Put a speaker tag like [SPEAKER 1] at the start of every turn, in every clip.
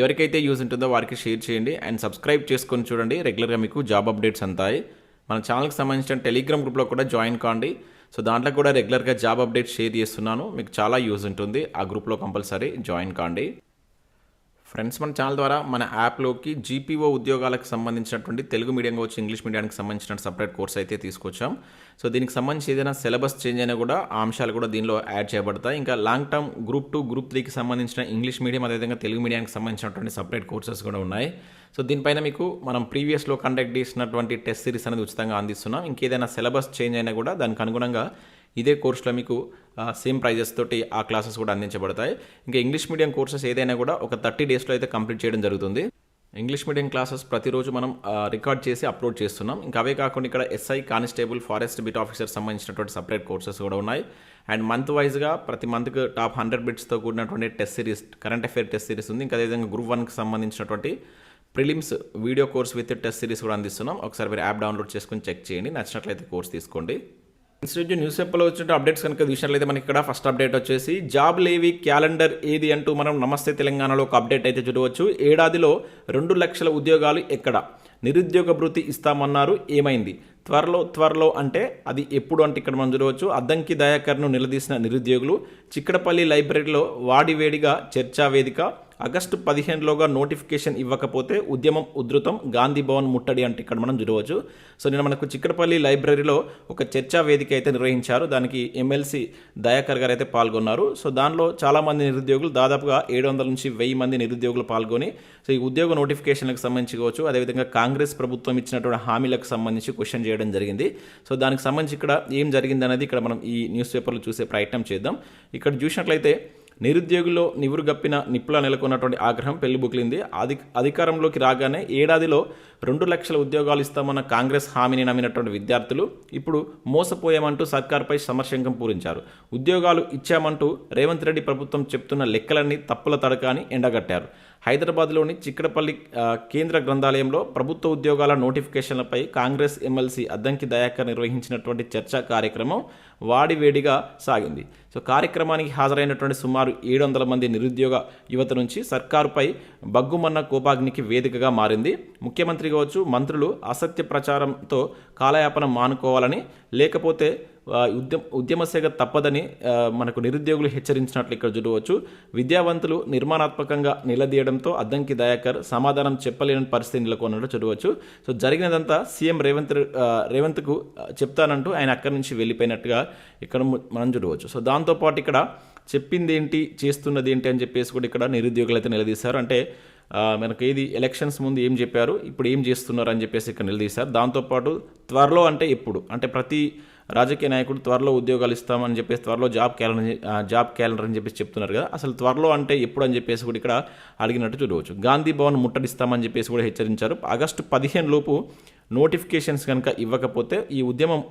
[SPEAKER 1] ఎవరికైతే యూజ్ ఉంటుందో వారికి షేర్ చేయండి అండ్ సబ్స్క్రైబ్ చేసుకొని చూడండి. రెగ్యులర్గా మీకు జాబ్ అప్డేట్స్ అంతాయి. మన ఛానల్కి సంబంధించిన టెలిగ్రామ్ గ్రూప్లో కూడా జాయిన్ కాండి. సో దాంట్లో కూడా రెగ్యులర్గా జాబ్ అప్డేట్స్ షేర్ చేస్తున్నాను. మీకు చాలా యూజ్ ఉంటుంది. ఆ గ్రూప్లో కంపల్సరీ జాయిన్ కాండి. ఫ్రెండ్స్ మన ఛానల్ ద్వారా మన యాప్లోకి జీపీఓ ఉద్యోగాలకు సంబంధించినటువంటి తెలుగు మీడియం వచ్చి ఇంగ్లీష్ మీడియానికి సంబంధించిన సపరేట్ కోర్స్ అయితే తీసుకొచ్చాం. సో దీనికి సంబంధించి ఏదైనా సిలబస్ చేంజ్ అయినా కూడా ఆ అంశాలు కూడా దీనిలో యాడ్ చేయబడతాయి. ఇంకా long term group two group త్రీకి సంబంధించిన ఇంగ్లీష్ మీడియం అదేవిధంగా తెలుగు మీడియానికి సంబంధించినటువంటి సపరేట్ కోర్సెస్ కూడా ఉన్నాయి. సో దీనిపైన మీకు మనం ప్రీవియస్లో కండక్ట్ చేసినటువంటి టెస్ట్ సిరీస్ అనేది ఉచితంగా అందిస్తున్నాం. ఇంకేదైనా సిలబస్ చేంజ్ అయినా కూడా దానికి అనుగుణంగా ఇదే కోర్సులో మీకు సేమ్ ప్రైజెస్ తోటి ఆ క్లాసెస్ కూడా అందించబడతాయి. ఇంకా ఇంగ్లీష్ మీడియం కోర్సెస్ ఏదైనా కూడా ఒక థర్టీ డేస్లో అయితే కంప్లీట్ చేయడం జరుగుతుంది. ఇంగ్లీష్ మీడియం క్లాసెస్ ప్రతిరోజు మనం రికార్డ్ చేసి అప్లోడ్ చేస్తున్నాం. ఇంకా అవే కాకుండా ఇక్కడ SI constable forest beat officer సంబంధించినటువంటి సపరేట్ కోర్సెస్ కూడా ఉన్నాయి. అండ్ మంత్ వైజ్గా ప్రతి మంత్కి టాప్ హండ్రెడ్ బిట్స్తో కూడినటువంటి test series current affair test series ఉంది. ఇంకా అదేవిధంగా గ్రూప్ వన్కి సంబంధించినటువంటి prelims video course with test series కూడా అందిస్తున్నాం. ఒకసారి మీరు యాప్ డౌన్లోడ్ చేసుకుని చెక్ చేయండి. నచ్చినట్లయితే కోర్స్ తీసుకోండి. ఇన్స్టిట్యూట్ న్యూస్ పేపర్లో వచ్చిన అప్డేట్స్ కనుక చూసినట్లయితే మనకి ఇక్కడ ఫస్ట్ అప్డేట్ వచ్చేసి జాబ్ లేవి క్యాలెండర్ ఏది అంటూ మనం నమస్తే తెలంగాణలో ఒక అప్డేట్ అయితే చూడవచ్చు. ఏడాదిలో రెండు లక్షల ఉద్యోగాలు ఎక్కడ? నిరుద్యోగ భృతి ఇస్తామన్నారు ఏమైంది? త్వరలో త్వరలో అంటే అది ఎప్పుడు అంటే ఇక్కడ మనం చూడవచ్చు. అద్దంకి దయాకర్ను నిలదీసిన నిరుద్యోగులు చిక్కడపల్లి లైబ్రరీలో వాడివేడిగా చర్చా వేదిక ఆగస్టు పదిహేనులోగా నోటిఫికేషన్ ఇవ్వకపోతే ఉద్యమం ఉధృతం గాంధీ భవన్ ముట్టడి అంటే ఇక్కడ మనం చూడవచ్చు. సో నేను మనకు చిక్కడపల్లి లైబ్రరీలో ఒక చర్చా వేదిక అయితే నిర్వహించారు. దానికి ఎమ్మెల్సీ దయాకర్ గారు అయితే పాల్గొన్నారు. సో దానిలో చాలామంది నిరుద్యోగులు దాదాపుగా ఏడు వందల నుంచి వెయ్యి మంది నిరుద్యోగులు పాల్గొని సో ఈ ఉద్యోగ నోటిఫికేషన్లకు సంబంధించి కావచ్చు అదేవిధంగా కాంగ్రెస్ ప్రభుత్వం ఇచ్చినటువంటి హామీలకు సంబంధించి క్వశ్చన్ చేయడం జరిగింది. సో దానికి సంబంధించి ఇక్కడ ఏం జరిగింది అనేది ఇక్కడ మనం ఈ న్యూస్ పేపర్లు చూసే ప్రయత్నం చేద్దాం. ఇక్కడ చూసినట్లయితే నిరుద్యోగుల్లో నివురుగప్పిన నిప్పుల నెలకొన్నటువంటి ఆగ్రహం పెళ్ళిబుకిలింది అధి అధికారంలోకి రాగానే ఏడాదిలో రెండు లక్షల ఉద్యోగాలు ఇస్తామన్న కాంగ్రెస్ హామీని నమ్మినటువంటి విద్యార్థులు ఇప్పుడు మోసపోయామంటూ సర్కార్పై సమర్శంకం పూరించారు. ఉద్యోగాలు ఇచ్చామంటూ రేవంత్ రెడ్డి ప్రభుత్వం చెప్తున్న లెక్కలన్నీ తప్పుల తడక అని ఎండగట్టారు. హైదరాబాద్లోని చిక్కడపల్లి కేంద్ర గ్రంథాలయంలో ప్రభుత్వ ఉద్యోగాల నోటిఫికేషన్లపై కాంగ్రెస్ ఎమ్మెల్సీ అద్దంకి దయాకర్ నిర్వహించినటువంటి చర్చా కార్యక్రమం వాడివేడిగా సాగింది. సో కార్యక్రమానికి హాజరైనటువంటి సుమారు ఏడు వందల మంది నిరుద్యోగ యువత నుంచి సర్కారుపై బగ్గుమన్న కోపాగ్నికి వేదికగా మారింది. ముఖ్యమంత్రి కావచ్చు మంత్రులు అసత్య ప్రచారంతో కాలయాపన మానుకోవాలని లేకపోతే ఉద్యమ ఉద్యమసేగ తప్పదని మనకు నిరుద్యోగులు హెచ్చరించినట్లు ఇక్కడ చూడవచ్చు. విద్యావంతులు నిర్మాణాత్మకంగా నిలదీయడంతో అద్దంకి దయాకర్ సమాధానం చెప్పలేని పరిస్థితి నెలకొన్నట్టు చూడవచ్చు. సో జరిగినదంతా సీఎం రేవంత్ రేవంత్కు చెప్తానంటూ ఆయన అక్కడి నుంచి వెళ్ళిపోయినట్టుగా ఇక్కడ మనం చూడవచ్చు. సో దాంతోపాటు ఇక్కడ చెప్పింది ఏంటి చేస్తున్నది ఏంటి అని చెప్పేసి కూడా ఇక్కడ నిరుద్యోగులు అయితే నిలదీశారు. అంటే మనకు ఏది ఎలక్షన్స్ ముందు ఏం చెప్పారు ఇప్పుడు ఏం చేస్తున్నారు అని చెప్పేసి ఇక్కడ నిలదీశారు. దాంతోపాటు త్వరలో అంటే ఎప్పుడు అంటే ప్రతి రాజకీయ నాయకుడు త్వరలో ఉద్యోగాలు ఇస్తామని చెప్పేసి త్వరలో జాబ్ క్యాలెండర్ జాబ్ క్యాలెండర్ అని చెప్పేసి చెప్తున్నారు కదా. అసలు త్వరలో అంటే ఎప్పుడు అని చెప్పేసి కూడా ఇక్కడ అడిగినట్టు చూడవచ్చు. గాంధీ భవన్ ముట్టడిస్తామని చెప్పేసి కూడా హెచ్చరించారు. ఆగస్టు పదిహేను లోపు నోటిఫికేషన్స్ కనుక ఇవ్వకపోతే ఈ ఉద్యమం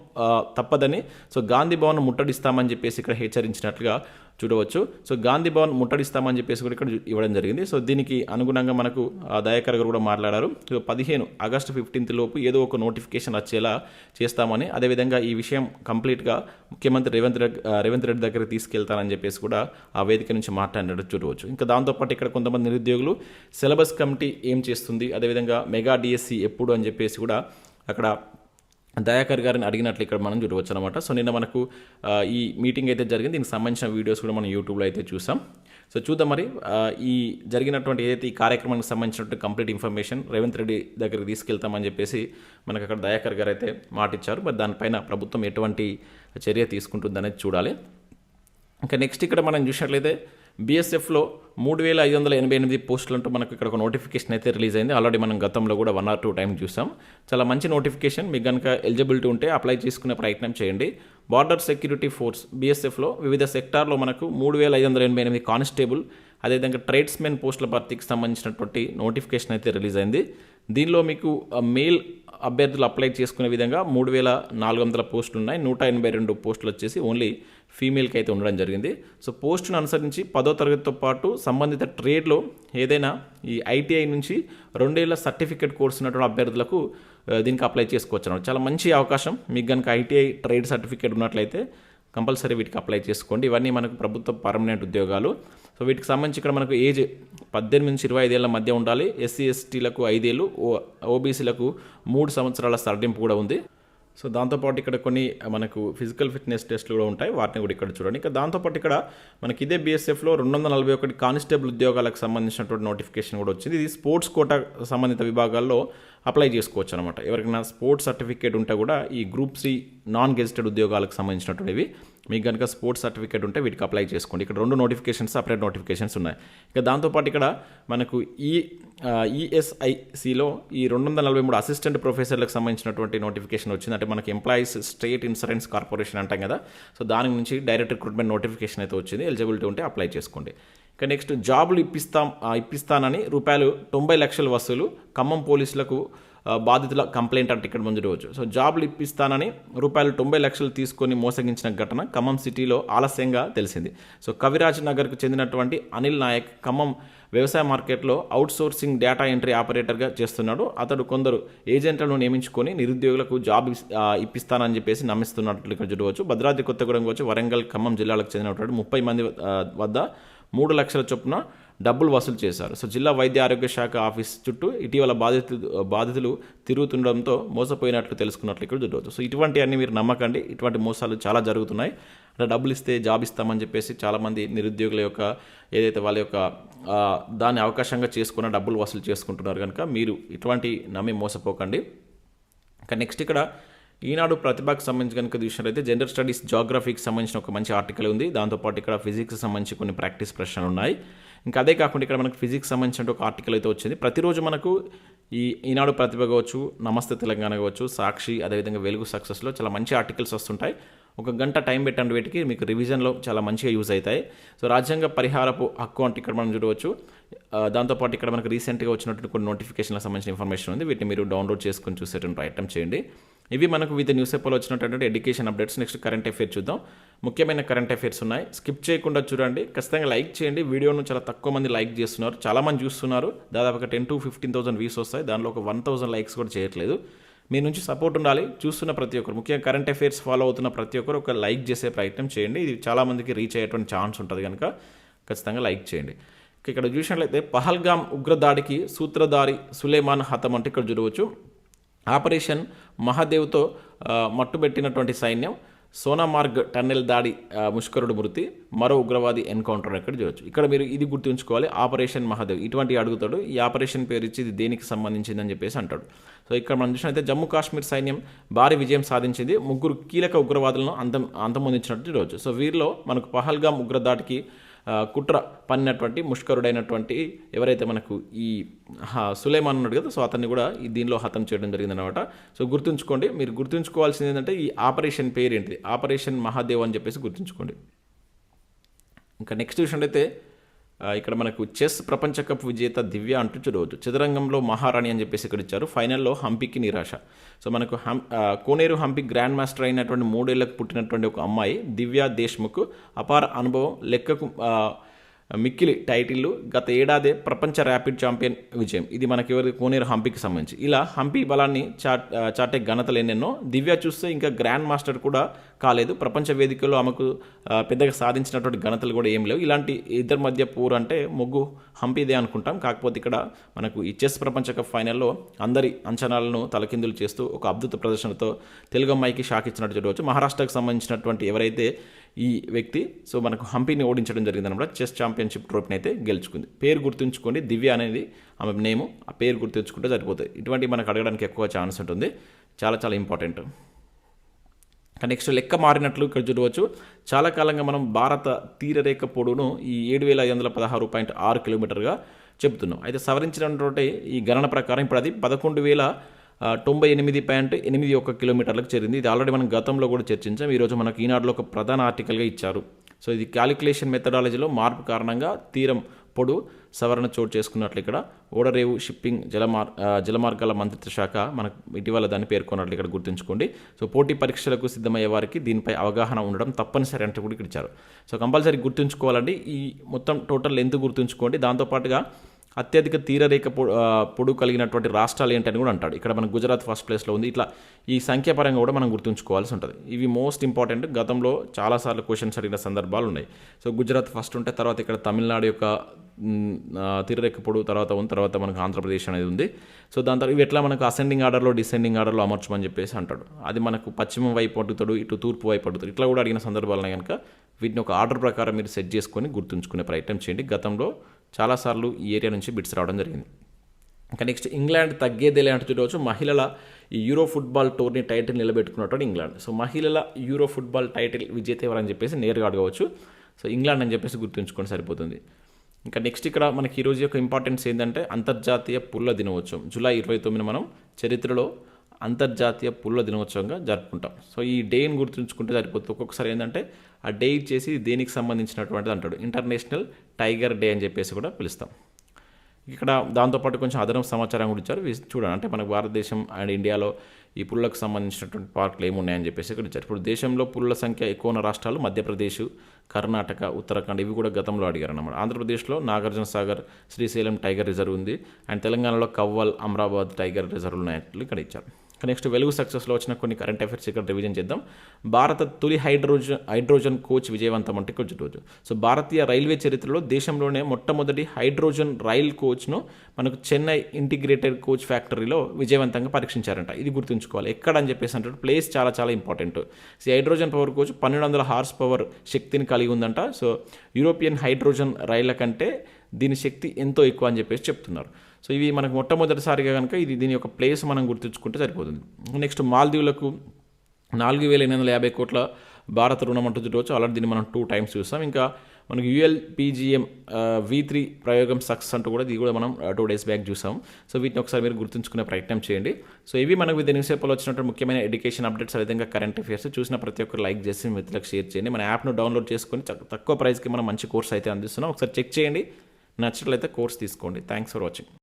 [SPEAKER 1] తప్పదని. సో గాంధీ భవన్ ముట్టడిస్తామని చెప్పేసి ఇక్కడ హెచ్చరించినట్లుగా చూడవచ్చు. సో గాంధీ భవన్ ముట్టడిస్తామని చెప్పేసి కూడా ఇక్కడ ఇవ్వడం జరిగింది. సో దీనికి అనుగుణంగా మనకు దయాకర్ గారు కూడా మాట్లాడారు. సో పదిహేను ఆగస్టు ఫిఫ్టీన్త్ లోపు ఏదో ఒక నోటిఫికేషన్ వచ్చేలా చేస్తామని అదేవిధంగా ఈ విషయం కంప్లీట్గా ముఖ్యమంత్రి రేవంత్ రెడ్డి రేవంత్ రెడ్డి దగ్గర తీసుకెళ్తానని చెప్పేసి కూడా ఆ వేదిక నుంచి మాట్లాడినట్టు చూడవచ్చు. ఇంకా దాంతోపాటు ఇక్కడ కొంతమంది నిరుద్యోగులు సిలబస్ కమిటీ ఏం చేస్తుంది? అదేవిధంగా మెగా డిఎస్సి ఎప్పుడు అని చెప్పేసి కూడా అక్కడ దయాకర్ గారిని అడిగినట్లు ఇక్కడ మనం చూడవచ్చు అనమాట సో నిన్న మనకు ఈ మీటింగ్ అయితే జరిగింది. దీనికి సంబంధించిన వీడియోస్ కూడా మనం యూట్యూబ్లో అయితే చూసాం. సో చూద్దాం మరి ఈ జరిగినటువంటి ఏదైతే ఈ కార్యక్రమానికి సంబంధించినటువంటి కంప్లీట్ ఇన్ఫర్మేషన్ రేవంత్ రెడ్డి దగ్గరికి తీసుకెళ్తామని చెప్పేసి మనకు అక్కడ దయాకర్ గారు అయితే మాటిచ్చారు. మరి దానిపైన ప్రభుత్వం ఎటువంటి చర్య తీసుకుంటుందనేది చూడాలి. ఇంకా నెక్స్ట్ ఇక్కడ మనం చూసినట్లయితే బీఎస్ఎఫ్లో మూడు వేల ఐదు వందల ఎనభై ఎనిమిది పోస్టులంటూ మనకు ఇక్కడ ఒక నోటిఫికేషన్ అయితే రిలీజ్ అయింది. ఆల్రెడీ మనం గతంలో కూడా వన్ ఆర్ టూ టైం చూసాం. చాలా మంచి నోటిఫికేషన్ మీకు కనుక ఎలిజిబిలిటీ ఉంటే అప్లై చేసుకునే ప్రయత్నం చేయండి. బార్డర్ సెక్యూరిటీ ఫోర్స్ బీఎస్ఎఫ్లో వివిధ సెక్టార్లో మనకు మూడు వేల ఐదు వందల ఎనభై ఎనిమిది కానిస్టేబుల్ అదేవిధంగా ట్రేడ్స్మెన్ పోస్టుల భర్తీకి సంబంధించినటువంటి నోటిఫికేషన్ అయితే రిలీజ్ అయింది. దీనిలో మీకు మెయిల్ అభ్యర్థులు అప్లై చేసుకునే విధంగా మూడు వేల నాలుగు వందల పోస్టులు ఉన్నాయి. నూట ఎనభై రెండు పోస్టులు వచ్చేసి ఓన్లీ ఫీమేల్కి అయితే ఉండడం జరిగింది. సో పోస్టును అనుసరించి పదో తరగతితో పాటు సంబంధిత ట్రేడ్లో ఏదైనా ఈ ఐటీఐ నుంచి రెండేళ్ళ సర్టిఫికేట్ కోర్స్ ఉన్నటువంటి అభ్యర్థులకు దీనికి అప్లై చేసుకోవచ్చు అన్నమాట. చాలా మంచి అవకాశం. మీకు కనుక ఐటీఐ ట్రేడ్ సర్టిఫికేట్ ఉన్నట్లయితే కంపల్సరీ వీటికి అప్లై చేసుకోండి. ఇవన్నీ మనకు ప్రభుత్వ పర్మనెంట్ ఉద్యోగాలు. సో వీటికి సంబంధించి ఇక్కడ మనకు ఏజ్ పద్దెనిమిది నుంచి ఇరవై ఐదేళ్ళ మధ్య ఉండాలి. ఎస్సీ ఎస్టీలకు ఐదేళ్ళు ఓ ఓబీసీలకు మూడు సంవత్సరాల సడలింపు కూడా ఉంది. సో దాంతోపాటు ఇక్కడ కొన్ని మనకు ఫిజికల్ ఫిట్నెస్ టెస్ట్లు కూడా ఉంటాయి. వాటిని కూడా ఇక్కడ చూడండి. ఇంకా దాంతోపాటు ఇక్కడ మనకి ఇదే బీఎస్ఎఫ్లో రెండు వందల నలభై ఒకటి కానిస్టేబుల్ ఉద్యోగాలకు సంబంధించినటువంటి నోటిఫికేషన్ కూడా వచ్చింది. ఇది స్పోర్ట్స్ కోట సంబంధిత విభాగాల్లో అప్లై చేసుకోవచ్చు అనమాట ఎవరికైనా స్పోర్ట్స్ సర్టిఫికేట్ ఉంటే కూడా ఈ గ్రూప్ సి నాన్ గెజిటెడ్ ఉద్యోగాలకు సంబంధించినటువంటివి మీకు కనుక స్పోర్ట్స్ సర్టిఫికేట్ ఉంటే వీటికి అప్లై చేసుకోండి. ఇక్కడ రెండు నోటిఫికేషన్స్ సపరేట్ నోటిఫికేషన్స్ ఉన్నాయి. ఇక దాంతోపాటు ఇక్కడ మనకు ఈ ఈఎస్ఐసిలో ఈ రెండు వందల నలభై మూడు అసిస్టెంట్ ప్రొఫెసర్లకు సంబంధించినటువంటి నోటిఫికేషన్ వచ్చింది. అంటే మనకి ఎంప్లాయీస్ స్టేట్ ఇన్సూరెన్స్ కార్పొరేషన్ అంటాం కదా. సో దాని నుంచి డైరెక్ట్ రిక్రూట్మెంట్ నోటిఫికేషన్ అయితే వచ్చింది. ఎలిజిబిలిటీ ఉంటే అప్లై చేసుకోండి. ఇక నెక్స్ట్ జాబులు ఇప్పిస్తాం ఇప్పిస్తానని రూపాయలు తొంభై లక్షల వసూలు ఖమ్మం పోలీసులకు బాధితుల కంప్లైంట్ అంటే ఇక్కడ ముందు రోజు సో జాబులు ఇప్పిస్తానని రూపాయలు తొంభై లక్షలు తీసుకొని మోసగించిన ఘటన ఖమ్మం సిటీలో ఆలస్యంగా తెలిసింది. సో కవిరాజ్ నగర్కు చెందినటువంటి అనిల్ నాయక్ ఖమ్మం వ్యవసాయ మార్కెట్లో అవుట్ సోర్సింగ్ డేటా ఎంట్రీ ఆపరేటర్గా చేస్తున్నాడు. అతడు కొందరు ఏజెంట్లను నియమించుకొని నిరుద్యోగులకు జాబ్ ఇప్పిస్తానని చెప్పేసి నమ్మిస్తున్నట్లు ఇక్కడ చూడవచ్చు. భద్రాద్రి కొత్తగూడెం వచ్చి వరంగల్ ఖమ్మం జిల్లాలకు చెందినటువంటి ముప్పై మంది వద్ద మూడు లక్షల చొప్పున డబ్బులు వసూలు చేశారు. సో జిల్లా వైద్య ఆరోగ్య శాఖ ఆఫీస్ చుట్టూ ఇటీవల బాధితులు బాధితులు తిరుగుతుండడంతో మోసపోయినట్లు తెలుసుకున్నట్లు ఇక్కడ చూడవచ్చు. సో ఇటువంటివన్నీ మీరు నమ్మకండి. ఇటువంటి మోసాలు చాలా జరుగుతున్నాయి. అంటే డబ్బులు ఇస్తే జాబ్ ఇస్తామని చెప్పేసి చాలామంది నిరుద్యోగుల యొక్క ఏదైతే వాళ్ళ యొక్క దాన్ని అవకాశంగా చేసుకున్న డబ్బులు వసూలు చేసుకుంటున్నారు కనుక మీరు ఇటువంటి నమ్మి మోసపోకండి. ఇంకా నెక్స్ట్ ఇక్కడ ఈనాడు ప్రతిభకు సంబంధించి కనుక చూసినట్లయితే జెండర్ స్టడీస్ జాగ్రఫీకి సంబంధించిన ఒక మంచి ఆర్టికల్ ఉంది. దాంతోపాటు ఇక్కడ ఫిజిక్స్ సంబంధించి కొన్ని ప్రాక్టీస్ ప్రశ్నలు ఉన్నాయి. ఇంకా అదే కాకుండా ఇక్కడ మనకు ఫిజిక్స్ సంబంధించిన ఒక ఆర్టికల్ అయితే వచ్చింది. ప్రతిరోజు మనకు ఈ ఈనాడు ప్రతిభ కావచ్చు నమస్తే తెలంగాణ కావచ్చు సాక్షి అదేవిధంగా వెలుగు సక్సెస్లో చాలా మంచి ఆర్టికల్స్ వస్తుంటాయి. ఒక గంట టైం పెట్టండి వీటికి మీకు రివిజన్లో చాలా మంచిగా యూజ్ అవుతాయి. సో రాజ్యాంగ పరిహారపు హక్కు అంటే ఇక్కడ మనం చూడవచ్చు. దాంతోపాటు ఇక్కడ మనకు రీసెంట్గా వచ్చినటువంటి కొన్ని నోటిఫికేషన్లకు సంబంధించిన ఇన్ఫర్మేషన్ ఉంది. వీటిని మీరు డౌన్లోడ్ చేసుకొని చూసేటువంటి ప్రయత్నం చేయండి. ఇవి మనకు వివిధ న్యూస్ పేపర్లో వచ్చినటువంటి education updates next current affair చూద్దాం. ముఖ్యమైన కరెంట్ అఫేర్స్ ఉన్నాయి. స్కిప్ చేయకుండా చూడండి. ఖచ్చితంగా లైక్ చేయండి. వీడియోను చాలా తక్కువ మంది లైక్ చేస్తున్నారు. చాలామంది చూస్తున్నారు. దాదాపుగా ten to fifteen thousand views వస్తాయి. దానిలో ఒక వన్ థౌసండ్ లైక్స్ కూడా చేయట్లేదు. మీ నుంచి సపోర్ట్ ఉండాలి. చూస్తున్న ప్రతి ఒక్కరు. ముఖ్యంగా కరెంట్ అఫైర్స్ ఫాలో అవుతున్న ప్రతి ఒక్కరు ఒక లైక్ చేసే ప్రయత్నం చేయండి. ఇది చాలామందికి రీచ్ అయ్యేటువంటి ఛాన్స్ ఉంటుంది కనుక ఖచ్చితంగా లైక్ చేయండి. ఇక్కడ చూసినట్లయితే పహల్గామ్ ఉగ్రదాడికి సూత్రధారి సులేమాన్ హతం అంటే ఇక్కడ చూడవచ్చు. ఆపరేషన్ మహాదేవ్తో మట్టుబెట్టినటువంటి సైన్యం సోనామార్గ్ టన్నెల్ దాడి ముష్కరుడు మృతి మరో ఉగ్రవాది ఎన్కౌంటర్ ఇక్కడ చూడవచ్చు ఇక్కడ మీరు ఇది గుర్తుంచుకోవాలి ఆపరేషన్ మహాదేవ్. ఇటువంటి అడుగుతాడు ఈ ఆపరేషన్ పేరు ఇచ్చి ఇది దేనికి సంబంధించిందని చెప్పేసి అంటాడు. సో ఇక్కడ మనం చూసినట్లయితే జమ్మూ కాశ్మీర్ సైన్యం భారీ విజయం సాధించింది. ముగ్గురు కీలక ఉగ్రవాదులను అంతం అంతమొందించినట్టు చూడవచ్చు సో వీరిలో మనకు పహల్గామ్ ఉగ్రదాటికి కుట్ర పన్నినటువంటి ముష్కరుడైనటువంటి ఎవరైతే మనకు ఈ హా, సులేమాన్ ఉన్నాడు కదా సో అతన్ని కూడా ఈ దీనిలో హతం చేయడం జరిగిందనమాట సో గుర్తుంచుకోండి మీరు గుర్తుంచుకోవాల్సింది ఏంటంటే ఈ ఆపరేషన్ పేరు ఏంటిది ఆపరేషన్ మహాదేవ్ అని చెప్పేసి గుర్తుంచుకోండి. ఇంకా నెక్స్ట్ విషయం అయితే ఇక్కడ మనకు చెస్ ప్రపంచ కప్ విజేత దివ్య అంటూ చూడవచ్చు. చదరంగంలో మహారాణి అని చెప్పేసి ఇక్కడ ఇచ్చారు. ఫైనల్లో హంపీకి నిరాశ. సో మనకు హం కోనేరు హంపి గ్రాండ్ మాస్టర్ అయినటువంటి మూడేళ్ళకు పుట్టినటువంటి ఒక అమ్మాయి దివ్య దేశ్ముఖ్. అపార అనుభవం లెక్కకు మిక్కిలి టైటిల్లు గత ఏడాదే ప్రపంచ ర్యాపిడ్ ఛాంపియన్ విజయం. ఇది మనకి ఎవరి కోనేరు హంపీకి సంబంధించి. ఇలా హంపి బలాన్ని చాట్ చాటే ఘనతలు ఎన్నెన్నో దివ్య చూస్తే ఇంకా గ్రాండ్ మాస్టర్ కూడా కాలేదు. ప్రపంచ వేదికలో ఆమెకు పెద్దగా సాధించినటువంటి ఘనతలు కూడా ఏం లేవు. ఇలాంటి ఇద్దరి మధ్య పూర్ అంటే ముగ్గు హంపీదే అనుకుంటాం. కాకపోతే ఇక్కడ మనకు ఈ చెస్ ప్రపంచ కప్ ఫైనల్లో అందరి అంచనాలను తలకిందులు చేస్తూ ఒక అద్భుత ప్రదర్శనతో తెలుగు అమ్మాయికి షాక్ ఇచ్చినట్టు చూడవచ్చు. మహారాష్ట్రకు సంబంధించినటువంటి ఎవరైతే ఈ వ్యక్తి సో మనకు హంపీని ఓడించడం జరిగిందనమాట చెస్ ఛాంపియన్షిప్ ట్రోఫీని అయితే గెలుచుకుంది. పేరు గుర్తుంచుకోండి దివ్య అనేది ఆమె నేము. ఆ పేరు గుర్తుంచుకుంటే సరిపోతుంది. ఇటువంటి మనకు అడగడానికి ఎక్కువ ఛాన్స్ ఉంటుంది. చాలా చాలా ఇంపార్టెంట్. నెక్స్ట్ లెక్క మారినట్లు ఇక్కడ చూడవచ్చు. చాలా కాలంగా మనం భారత తీరరేఖ పొడవును ఈ ఏడు వేల ఐదు వందల పదహారు పాయింట్ ఆరు కిలోమీటర్గా చెబుతున్నాం. అయితే సవరించినటువంటి ఈ గణన ప్రకారం ఇప్పుడు అది పదకొండు వేల తొంభై ఎనిమిది పాయింట్ ఎనిమిది ఒక్క కిలోమీటర్లకు చేరింది. ఇది ఆల్రెడీ మనం గతంలో కూడా చర్చించాం. ఈరోజు మనకు ఈనాడులో ఒక ప్రధాన ఆర్టికల్గా ఇచ్చారు. సో ఇది క్యాలిక్యులేషన్ మెథడాలజీలో మార్పు కారణంగా తీరం పొడు సవరణ చోటు చేసుకున్నట్లు ఇక్కడ ఓడరేవు షిప్పింగ్ జలమార్ జలమార్గాల మంత్రిత్వ శాఖ మనకు ఇటీవల దాన్ని పేర్కొన్నట్లు ఇక్కడ గుర్తుంచుకోండి. సో పోటీ పరీక్షలకు సిద్ధమయ్యే వారికి దీనిపై అవగాహన ఉండడం తప్పనిసరి అంటే కూడా ఇక్కడ ఇచ్చారు. సో కంపల్సరీ గుర్తుంచుకోవాలండి. ఈ మొత్తం టోటల్ లెంత్ గుర్తుంచుకోండి. దాంతోపాటుగా అత్యధిక తీరరేఖ పొడుగు కలిగినటువంటి రాష్ట్రాలు ఏంటని కూడా అంటాడు. ఇక్కడ మన గుజరాత్ ఫస్ట్ ప్లేస్లో ఉంది. ఇట్లా ఈ సంఖ్యాపరంగా కూడా మనం గుర్తుంచుకోవాల్సి ఉంటుంది. ఇవి మోస్ట్ ఇంపార్టెంట్. గతంలో చాలాసార్లు క్వశ్చన్స్ అడిగిన సందర్భాలు ఉన్నాయి. సో గుజరాత్ ఫస్ట్ ఉంటే తర్వాత ఇక్కడ తమిళనాడు యొక్క తీరరేఖ పొడుగు తర్వాత ఉంది. తర్వాత మనకు ఆంధ్రప్రదేశ్ అనేది ఉంది. సో దాని తర్వాత ఇవి ఎట్లా మనకు అసెండింగ్ ఆర్డర్లో డిసెండింగ్ ఆర్డర్లో అమర్చమని చెప్పేసి అంటాడు. అది మనకు పశ్చిమం వైపు అడుగుతాడు ఇటు తూర్పు వైపు అడుగుతాడు ఇట్లా కూడా అడిగిన సందర్భాలను కనుక వీటిని ఒక ఆర్డర్ ప్రకారం మీరు సెట్ చేసుకొని గుర్తుంచుకునే ప్రయత్నం చేయండి. గతంలో చాలాసార్లు ఈ ఏరియా నుంచి బిట్స్ రావడం జరిగింది. ఇంకా నెక్స్ట్ ఇంగ్లాండ్ తగ్గేదేలే అంటూ చూడవచ్చు మహిళల ఈ యూరో ఫుట్బాల్ టోర్నీ టైటిల్ నిలబెట్టుకున్నట్టు ఇంగ్లాండ్. సో మహిళల యూరో ఫుట్బాల్ టైటిల్ విజేత ఎవరని చెప్పేసి నేరుగా అడగవచ్చు. సో ఇంగ్లాండ్ అని చెప్పేసి గుర్తుంచుకొని సరిపోతుంది. ఇంకా నెక్స్ట్ ఇక్కడ మనకి ఈరోజు యొక్క ఇంపార్టెన్స్ ఏంటంటే అంతర్జాతీయ పుల్ల దినోత్సవం. జూలై ఇరవై తొమ్మిది మనం చరిత్రలో అంతర్జాతీయ పుల్ల దినోత్సవంగా జరుపుకుంటాం. సో ఈ డేని గుర్తుంచుకుంటే సరిపోతుంది. ఒక్కొక్కసారి ఏంటంటే ఆ డే ఇచ్చేసి దేనికి సంబంధించినటువంటిది అంటాడు. ఇంటర్నేషనల్ టైగర్ డే అని చెప్పేసి కూడా పిలుస్తాం. ఇక్కడ దాంతోపాటు కొంచెం అదనపు సమాచారం కూడా ఇచ్చారు. చూడండి అంటే మనకు భారతదేశం అండ్ ఇండియాలో ఈ పుల్లకు సంబంధించినటువంటి పార్కులు ఏమున్నాయని చెప్పేసి ఇక్కడ ఇచ్చారు. ఇప్పుడు దేశంలో పుల్ల సంఖ్య ఎక్కువ ఉన్న రాష్ట్రాలు మధ్యప్రదేశ్ కర్ణాటక ఉత్తరాఖండ్ ఇవి కూడా గతంలో అడిగారు అన్నమాట ఆంధ్రప్రదేశ్లో నాగార్జున సాగర్ శ్రీశైలం టైగర్ రిజర్వ్ ఉంది. అండ్ తెలంగాణలో కవ్వల్ అమరాబాద్ టైగర్ రిజర్వ్ ఉన్నట్లు ఇక్కడ ఇచ్చారు. నెక్స్ట్ వెలుగు సక్సెస్లో వచ్చిన కొన్ని కరెంట్ అఫైర్స్ ఇక్కడ రివిజన్ చేద్దాం. భారత తొలి హైడ్రోజన్ హైడ్రోజన్ కోచ్ విజయవంతం అంటే కొంచెం రోజు సో భారతీయ రైల్వే చరిత్రలో దేశంలోనే మొట్టమొదటి హైడ్రోజన్ రైల్ కోచ్ను మనకు చెన్నై ఇంటిగ్రేటెడ్ కోచ్ ఫ్యాక్టరీలో విజయవంతంగా పరీక్షించారంట. ఇది గుర్తుంచుకోవాలి. ఎక్కడ అని చెప్పేసి అంటే ప్లేస్ చాలా చాలా important so hydrogen power coach పన్నెండు వందల హార్స్ పవర్ శక్తిని కలిగి ఉందంట. సో యూరోపియన్ హైడ్రోజన్ రైళ్ళ కంటే దీని శక్తి ఎంతో ఎక్కువ అని చెప్పేసి చెప్తున్నారు. సో ఇవి మనకు మొట్టమొదటిసారిగా కనుక ఇది దీని యొక్క ప్లేస్ మనం గుర్తుంచుకుంటే సరిపోతుంది. నెక్స్ట్ మాల్దీవులకు నాలుగు వేల ఎనిమిది వందల యాభై కోట్ల భారత రుణం అంటూ చూడవచ్చు ఆల్రెడీ దీన్ని మనం టూ టైమ్స్ చూస్తాం. ఇంకా మనకు U L P G M V three ప్రయోగం సక్సెస్ అంటూ కూడా ఇది కూడా మనం టూ డేస్ బ్యాక్ చూసాం. సో వీటిని ఒకసారి మీరు గుర్తుంచుకునే ప్రయత్నం చేయండి. సో ఇవి మనకు విత్ న్యూస్ పేపర్లో వచ్చినట్టు ముఖ్యమైన ఎడ్యుకేషన్ అప్డేట్స్ విధంగా కరెంట్ అఫేర్స్ చూసిన ప్రతి ఒక్కరు లైక్ చేసి మిత్రులకు షేర్ చేయండి. మన యాప్ను డౌన్లోడ్ చేసుకొని తక్కువ ప్రైస్కి మనం మంచి కోర్స్ అయితే అందిస్తున్నాం. ఒకసారి చెక్ చేయండి. నచ్చినట్లయితే కోర్స్ తీసుకోండి. Thanks for watching